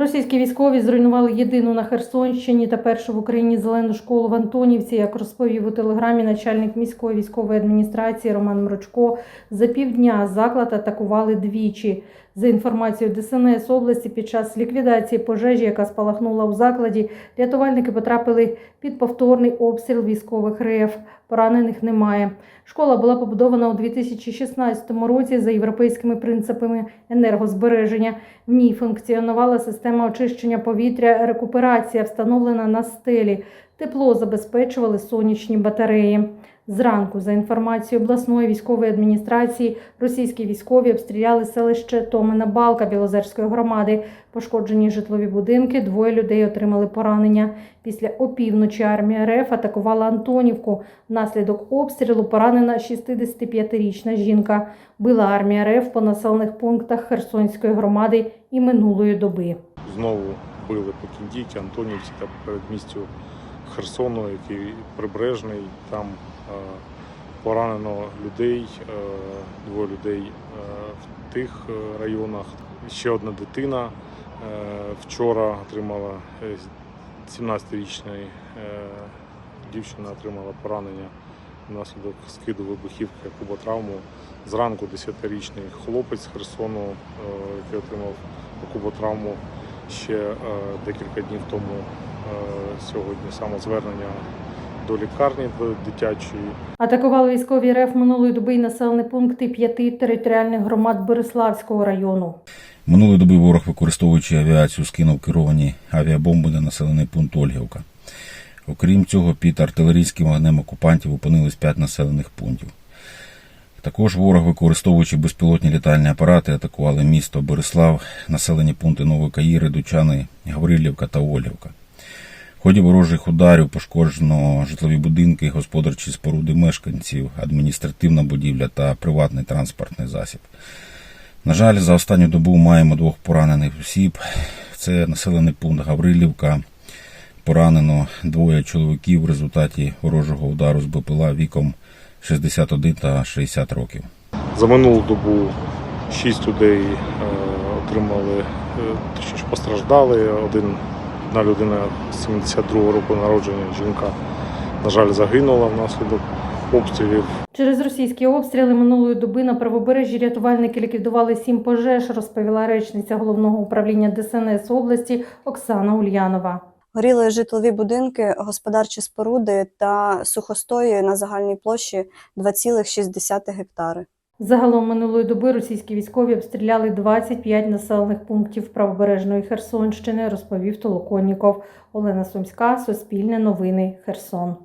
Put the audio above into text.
Російські військові зруйнували єдину на Херсонщині та першу в Україні зелену школу в Антонівці. Як розповів у телеграмі начальник міської військової адміністрації Роман Мрочко, за півдня заклад атакували двічі. За інформацією ДСНС області, під час ліквідації пожежі, яка спалахнула у закладі, рятувальники потрапили під повторний обстріл військових РФ. Поранених немає. Школа була побудована у 2016 році за європейськими принципами енергозбереження. В ній функціонувала система очищення повітря, рекуперація, встановлена на стелі. Тепло забезпечували сонячні батареї. Зранку, за інформацією обласної військової адміністрації, російські військові обстріляли селище Томина Балка Білозерської громади. Пошкоджені житлові будинки, двоє людей отримали поранення. Після опівночі армія РФ атакувала Антонівку. Внаслідок обстрілу поранена 65-річна жінка. Била армія РФ по населених пунктах Херсонської громади і минулої доби. Знову били по Кіндіті, Антонівці та передмістю Херсону, який прибережний. Там е, поранено людей, е, двоє людей е, в тих районах. Ще одна дитина вчора отримала е, 17-річна е, дівчина отримала поранення внаслідок скиду вибухівки куботравму. Зранку 10-річний хлопець з Херсону, який отримав куботравму ще е, декілька днів тому е, сьогодні самозвернення до лікарні дитячої. Атакували військові РФ минулої доби й населені пункти п'яти територіальних громад Береславського району. Минулої доби ворог, використовуючи авіацію, скинув керовані авіабомби на населений пункт Ольгівка. Окрім цього, під артилерійським вогнем окупантів опинились п'ять населених пунктів. Також ворог, використовуючи безпілотні літальні апарати, атакували місто Борислав, населені пункти Нової Каїри, Дучани, Гаврилівка та Ольгівка. В ході ворожих ударів пошкоджено житлові будинки, господарчі споруди мешканців, адміністративна будівля та приватний транспортний засіб. На жаль, за останню добу маємо двох поранених осіб. Це населений пункт Гаврилівка. Поранено двоє чоловіків в результаті ворожого удару з БПЛА віком 61 та 60 років. За минулу добу шість людей е, отримали, е, точніше постраждали. Один, одна людина 72 року народження, жінка, на жаль, загинула внаслідок обстрілів. Через російські обстріли минулої доби на правобережжі рятувальники ліквідували сім пожеж, розповіла речниця головного управління ДСНС області Оксана Ульянова. Горіли житлові будинки, господарчі споруди та сухостої на загальній площі 2,6 гектари. Загалом минулої доби російські військові обстріляли 25 населених пунктів правобережної Херсонщини, розповів Толоконніков. Олена Сумська, Суспільне новини, Херсон.